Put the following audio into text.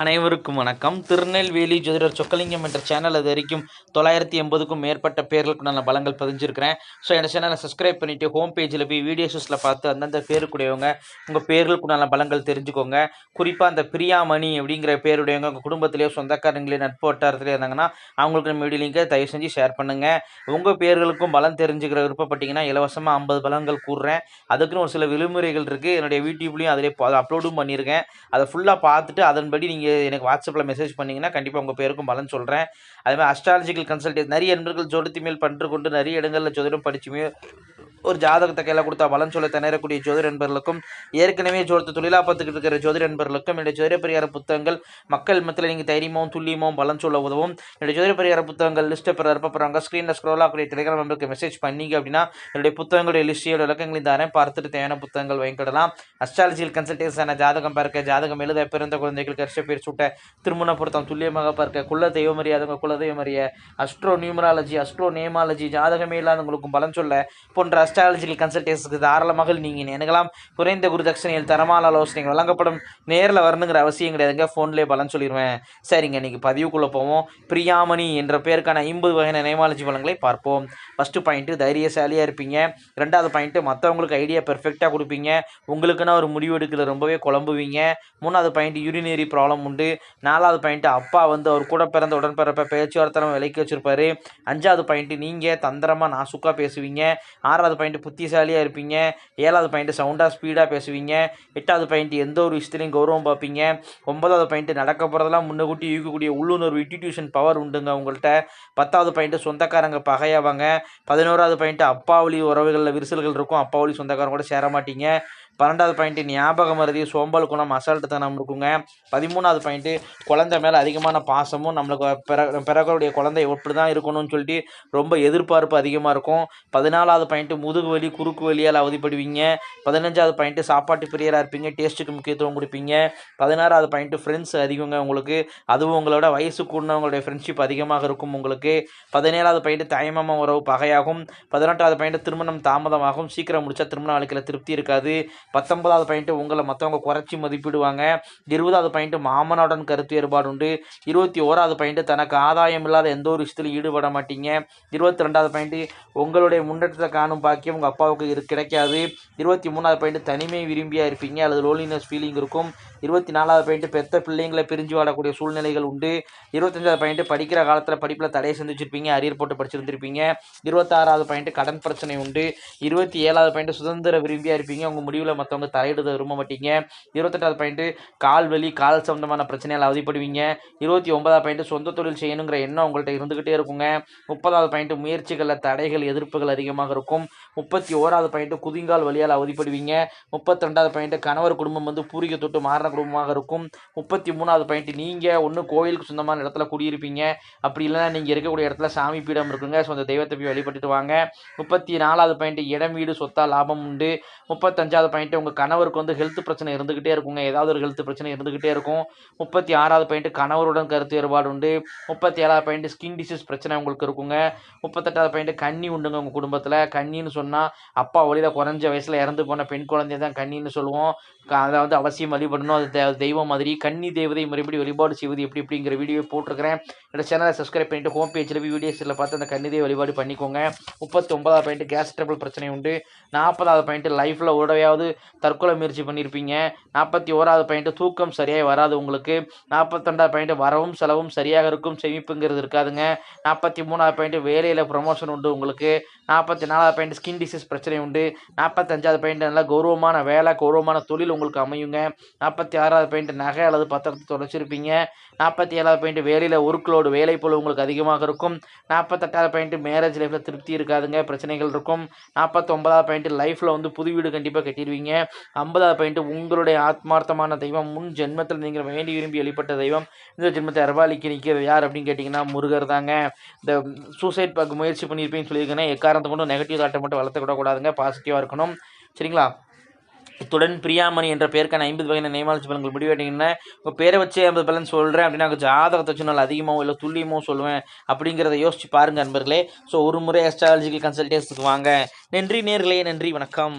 அனைவருக்கும் வணக்கம். திருநெல்வேலி ஜோதிடர் சொக்கலிங்கம் என்ற சேனல் அது வரைக்கும் தொள்ளாயிரத்தி எண்பதுக்கும் மேற்பட்ட பேர்களுக்கு நான் பலங்கள் பதிஞ்சிருக்கிறேன். ஸோ இந்த சேனலை சப்ஸ்கிரைப் பண்ணிவிட்டு ஹோம் பேஜில் போய் வீடியோஸில் பார்த்து அந்தந்த பேருக்குடையவங்க உங்கள் பேர்களுக்கு நல்ல பலங்கள் தெரிஞ்சுக்கோங்க. குறிப்பாக அந்த பிரியாமணி அப்படிங்கிற பேருடையவங்க உங்கள் குடும்பத்திலேயோ சொந்தக்காரங்களே நட்பு வட்டாரத்திலே இருந்தாங்கன்னா அவங்களுக்கு நம்ம வீடியோ லிங்கை தயவு செஞ்சு ஷேர் பண்ணுங்கள் உங்கள் பேர்களுக்கும் பலம் தெரிஞ்சுக்கிற விருப்பப்பட்டிங்கன்னா இலவசமாக ஐம்பது பலங்கள் கூறுறேன். அதுக்குன்னு ஒரு சில விதிமுறைகள் இருக்குது என்னுடைய யூடியூப்லேயும் அதிலே அப்லோடும் பண்ணியிருக்கேன். அதை ஃபுல்லாக பார்த்துட்டு அதன்படி நீங்கள் எனக்கு வாட்ஸ்அப்பில் மெசேஜ் பண்ணிங்கன்னா கண்டிப்பாக உங்கள் பேருக்கும் பலன் சொல்கிறேன் அதே மாதிரி அஸ்ட்ராலஜிக்கல் கன்சல்டேஷன் நிறைய நண்பர்கள் ஜோதித்து மேல் பன்று கொண்டு நிறைய இடங்களில் ஜோதிடம் படிச்சுமே ஒரு ஜாதகத்தை கையில் கொடுத்தா பலன் சொல்ல திணறக்கூடிய ஜோதிட நண்பர்களுக்கும் ஏற்கனவே ஜோதிட தொழிலாக பார்த்துக்கிட்டு இருக்கிற ஜோதிட நண்பர்களுக்கும் என்னுடைய ஜோதிட பரிகார புத்தகங்கள் மக்கள் மத்தியில் நீங்கள் தைரியமாகவும் துல்லியமாகவும் பலன் சொல்ல உதவும். என்னுடைய ஜோதிட பரிகார புத்தகங்கள் லிஸ்ட்டை பெற இருப்பறாங்க ஸ்க்ரீனில் ஸ்க்ரோலாக கூடிய டெலிகிராம் நம்பருக்கு மெசேஜ் பண்ணீங்க அப்படின்னா என்னுடைய புத்தகங்களுடைய லிஸ்டியோட விளக்கங்களையும் தரேன். பார்த்துட்டு தேவையான புத்தகங்கள் வாங்கிக்கிடலாம். அஸ்ட்ராலஜியில் கன்சல்டேஷன் ஜாதகம் பார்க்க ஜாதகம் எழுத பிறந்த குழந்தைகளுக்கு அரிசி பேர் சுட்ட திருமண பொருத்தம் துல்லியமாக பார்க்க குல தெய்வம் அறியாதவங்க குல தெய்வம் அறிய அஸ்ட்ரோ நியூமராலஜி அஸ்ட்ரோ நேமாலஜி ஜாதகமே இல்லாதவங்களுக்கும் பலன் சொல்ல போன்ற அஸ்ட்ராலஜிக்கல் கன்சல்டேஷனுக்கு தாராளமாக நீங்கள் நினைக்கலாம் குறைந்த குருதட்சணையில் தரமான ஆலோசனைகள் வழங்கப்படும். நேரில் வரணுங்கிற அவசியம் கிடையாதுங்க. ஃபோன்லேயே பலன் சொல்லிடுவேன் சரிங்க இன்றைக்கி பதிவுக்குள்ளே போவோம். பிரியாமணி என்ற பேருக்கான ஐம்பது வகையான நேமாலஜி பலன்களை பார்ப்போம். ஃபஸ்ட்டு பாயிண்ட்டு தைரியசாலியாக இருப்பீங்க. ரெண்டாவது பாயிண்ட்டு மற்றவங்களுக்கு ஐடியா பெர்ஃபெக்டாக கொடுப்பீங்க. உங்களுக்குன்னா ஒரு முடிவு எடுக்கல ரொம்பவே குழம்புவீங்க. மூணாவது பாயிண்ட் யூரினரி ப்ராப்ளம் உண்டு. நாலாவது பாயிண்ட்டு அப்பா வந்து அவர் கூட பிறந்த உடன்பிறப்ப பேச்சுவார்த்தை விலைக்கு வச்சுருப்பாரு. அஞ்சாவது பாயிண்ட்டு நீங்கள் தந்திரமாக நாசுக்காக பேசுவீங்க. ஆறாவது பாயிண்ட் புத்திசாலியாக இருப்பீங்க. ஏழாவது பாயிண்ட் சவுண்டாக ஸ்பீடாக பேசுவீங்க. எட்டாவது பாயிண்ட் எந்த ஒரு விஷயத்துலையும் கௌரவம் பார்ப்பீங்க. ஒன்பதாவது பாயிண்ட் நடக்க போகிறதெல்லாம் முன்னக்கூட்டி யூக்கக்கூடிய உள்ளுணர்வு இன்ஸ்டிடியூஷன் பவர் உண்டுங்க உங்கள்கிட்ட பத்தாவது பாயிண்ட் சொந்தக்காரங்க பகையாவாங்க. பதினோராவது பாயிண்ட் அப்பாவளி உறவுகளில் விரிசல்கள் இருக்கும். அப்பாவளி சொந்தக்காரங்க கூட சேர மாட்டீங்க. பன்னெண்டாவது பாயிண்ட்டு ஞாபகம் மருதி சோம்பல் குணம் அசால்ட்டுத்தனம் இருக்குங்க. பதிமூணாவது பாயிண்ட்டு குழந்தை மேலே அதிகமான பாசமும் நம்மளுக்கு பிற பிறகுடைய குழந்தை எப்படி தான் இருக்கணும்னு சொல்லிட்டு ரொம்ப எதிர்பார்ப்பு அதிகமாக இருக்கும். பதினாலாவது பாயிண்ட்டு முதுகு வலி குறுக்கு வலியால் அவதிப்படுவீங்க. பதினஞ்சாவது பாயிண்ட்டு சாப்பாட்டு பிரியராக இருப்பீங்க. டேஸ்ட்டுக்கு முக்கியத்துவம் கொடுப்பீங்க. பதினாறாவது பாயிண்ட்டு ஃப்ரெண்ட்ஸ் அதிகங்க உங்களுக்கு. அதுவும் உங்களோட வயசு கூடினவங்களுடைய ஃப்ரெண்ட்ஷிப் அதிகமாக இருக்கும் உங்களுக்கு. பதினேழாவது பாயிண்ட்டு தாய்மாமா உறவு பகையாகும். பதினெட்டாவது பாயிண்ட்டு திருமணம் தாமதமாகும். சீக்கிரம் முடிச்சா திருமண வாழ்க்கையில் திருப்தி இருக்காது. பத்தொன்பதாவது பாயிண்ட்டு உங்களை மற்றவங்க குறைச்சி மதிப்பிடுவாங்க. இருபதாவது பாயிண்ட்டு மாமனுடன் கருத்து வேறுபாடு உண்டு. இருபத்தி ஓராவது பாயிண்ட்டு தனக்கு ஆதாயம் இல்லாத எந்த ஒரு விஷயத்திலும் ஈடுபட மாட்டீங்க. இருபத்தி ரெண்டாவது பாயிண்ட்டு உங்களுடைய முன்னேற்றத்தை காணும் பாக்கியம் உங்கள் அப்பாவுக்கு இரு கிடைக்காது. இருபத்தி மூணாவது பாயிண்ட்டு தனிமை விரும்பியாக இருப்பீங்க. அல்லது லோலினஸ் ஃபீலிங் இருக்கும். இருபத்தி நாலாவது பாயிண்ட்டு பெத்த பிள்ளைங்களை பிரிஞ்சு வாழக்கூடிய சூழ்நிலைகள் உண்டு. இருபத்தஞ்சாவது பாயிண்ட்டு படிக்கிற காலத்தில் படிப்பில் தடையை சந்திச்சிருப்பீங்க. அரியர் போட்டு படிச்சிருந்திருப்பீங்க. இருபத்தாறாவது பாயிண்ட்டு கடன் பிரச்சனை உண்டு. இருபத்தி ஏழாவது பாயிண்ட்டு சுதந்திர விரும்பியாக இருப்பீங்க. உங்கள் முடிவில் மற்றவங்க தலையிடுத விரும்ப மாட்டீங்க. இருபத்தெட்டாவது பாயிண்ட்டு கால் வலி கால் சம்மந்தமான பிரச்சனையால் அவதிப்படுவீங்க. இருபத்தி ஒன்பதாவது பாயிண்ட்டு சொந்த தொழில் செய்யணுங்கிற எண்ணம் உங்கள்கிட்ட இருந்துக்கிட்டே இருக்குங்க. முப்பதாவது பாயிண்ட்டு முயற்சிகளில் தடைகள் எதிர்ப்புகள் அதிகமாக இருக்கும். முப்பத்தி ஓராவது பாயிண்ட்டு குதிங்கால் வழியால் அவதிப்படுவீங்க. முப்பத்தி ரெண்டாவது பாயிண்ட்டு கணவர் குடும்பம் வந்து பூரிக்க தொட்டு மாறின குடும்பமாக இருக்கும். முப்பத்தி மூணாவது பாயிண்ட்டு நீங்கள் ஒன்று கோயிலுக்கு சொந்தமான இடத்துல குடியிருப்பீங்க. அப்படி இல்லைன்னா நீங்கள் இருக்கக்கூடிய இடத்துல சாமி பீடம் இருக்குங்க. ஸோ அந்த தெய்வத்தை போய் வழிபட்டுட்டு வாங்க. முப்பத்தி நாலாவது பாயிண்ட்டு இடம் வீடு சொத்தா லாபம் உண்டு. முப்பத்தஞ்சாவது பாயிண்ட்டு உங்கள் கணவருக்கு வந்து ஹெல்த் பிரச்சனை இருந்துக்கிட்டே இருக்குங்க. ஏதாவது ஒரு ஹெல்த் பிரச்சனை இருந்துக்கிட்டே இருக்கும். முப்பத்தி ஆறாவது பாயிண்ட்டு கணவருடன் கருத்து வேறுபாடு உண்டு. முப்பத்தி ஏழாவது பாயிண்ட்டு ஸ்கின் டிசீஸ் பிரச்சனை உங்களுக்கு இருக்குங்க. முப்பத்தெட்டாவது பாயிண்ட்டு கன்னி உண்டுங்க உங்கள் குடும்பத்தில். கன்னின்னு சொன்னால் அப்பா வழியில் குறைஞ்ச வயசில் இறந்து போன பெண் குழந்தைய தான் கண்ணின்னு சொல்லுவோம். அதை வந்து அவசியம் வழிபடணும். அது தெய்வம் மாதிரி கன்னி தேவதை மறுபடி வழிபாடு செய்வது எப்படி எப்படிங்கிற வீடியோ போட்டிருக்கிறேன். என்னோட சேனலை சப்ஸ்கிரைப் பண்ணிட்டு ஹோம் பேஜில் போய் வீடியோஸில் பார்த்து அந்த கன்னி தேவை வழிபாடு பண்ணிக்கோங்க. முப்பத்தி ஒன்பதாவது பாயிண்ட்டு கேஸ் ட்ரபிள் பிரச்சனை உண்டு. நாற்பதாவது பாயிண்ட்டு லைஃப்பில் உடவையாவது தற்கொலை முயற்சி பண்ணியிருப்பீங்க நாற்பத்தி ஓராவது பாயிண்ட்டு தூக்கம் சரியாக வராது உங்களுக்கு. நாற்பத்தொண்டாவது பாயிண்ட்டு வரவும் செலவும் சரியாக இருக்கும். சேமிப்புங்கிறது இருக்காதுங்க. நாற்பத்தி மூணாவது பாயிண்ட்டு வேலையில் ப்ரொமோஷன் உண்டு உங்களுக்கு. நாற்பத்தி நாலாவது பாயிண்ட் ஸ்கின் டிசீஸ் பிரச்சனை உண்டு. நாற்பத்தஞ்சாவது பாயிண்ட் நல்லா கௌரவமான வேலை கௌரவமான தொழில் உங்களுக்கு அமையுங்க. நாற்பத்தி ஆறாவது பாயிண்ட் நகை அல்லது பத்திரத்தை தொலைச்சிருப்பீங்க நாற்பத்தி ஏழாவது பாயிண்ட் வேலையில் ஒர்க்லோடு வேலை போல உங்களுக்கு அதிகமாக இருக்கும். நாற்பத்தெட்டாவது பாயிண்ட் மேரேஜ் லைஃப்பில் திருப்தி இருக்காதுங்க பிரச்சனைகள் இருக்கும். நாற்பத்தொம்பதாவது பாயிண்ட் லைஃப்பில் வந்து புது வீடு கண்டிப்பாக கட்டிடுவீங்க. ஐம்பதாவது பாயிண்ட் உங்களுடைய ஆத்மார்த்தமான தெய்வம். முன் ஜென்மத்தில் நீங்கள் வேண்டி விரும்பி வெளிப்பட்ட தெய்வம். இந்த ஜென்மத்தை அரபாலிக்கு நிற்கிறது யார் அப்படின்னு கேட்டிங்கன்னா முருகர் தாங்க. இந்த சூசைட் பார்க்க முயற்சி பண்ணியிருப்பேன்னு சொல்லியிருக்கேன் எக்காரணத்தை கொண்டு நெகட்டிவ் தாட்டை மட்டும் வளர்த்துக்கூடாதுங்க பாசிட்டிவாக இருக்கணும். சரிங்களா? இத்துடன் பிரியாமணி என்ற பேருக்கான ஐம்பது வகையான நேமாலஜி பலன்கள் முடிவெட்டிங்கன்னா இப்போ பேரை வச்சு ஐம்பது பலன் சொல்கிறேன் அப்படின்னா எனக்கு ஜாதகத்தை வச்சு நல்லா அதிகமாக இல்லை துல்லியமோ சொல்லுவேன் அப்படிங்கிறத யோசிச்சு பாருங்கள் நண்பர்களே. ஸோ ஒரு முறை அஸ்ட்ராலஜிக்கல் கன்சல்டேஷனுக்கு வாங்க. நன்றி நேர்களே நன்றி வணக்கம்.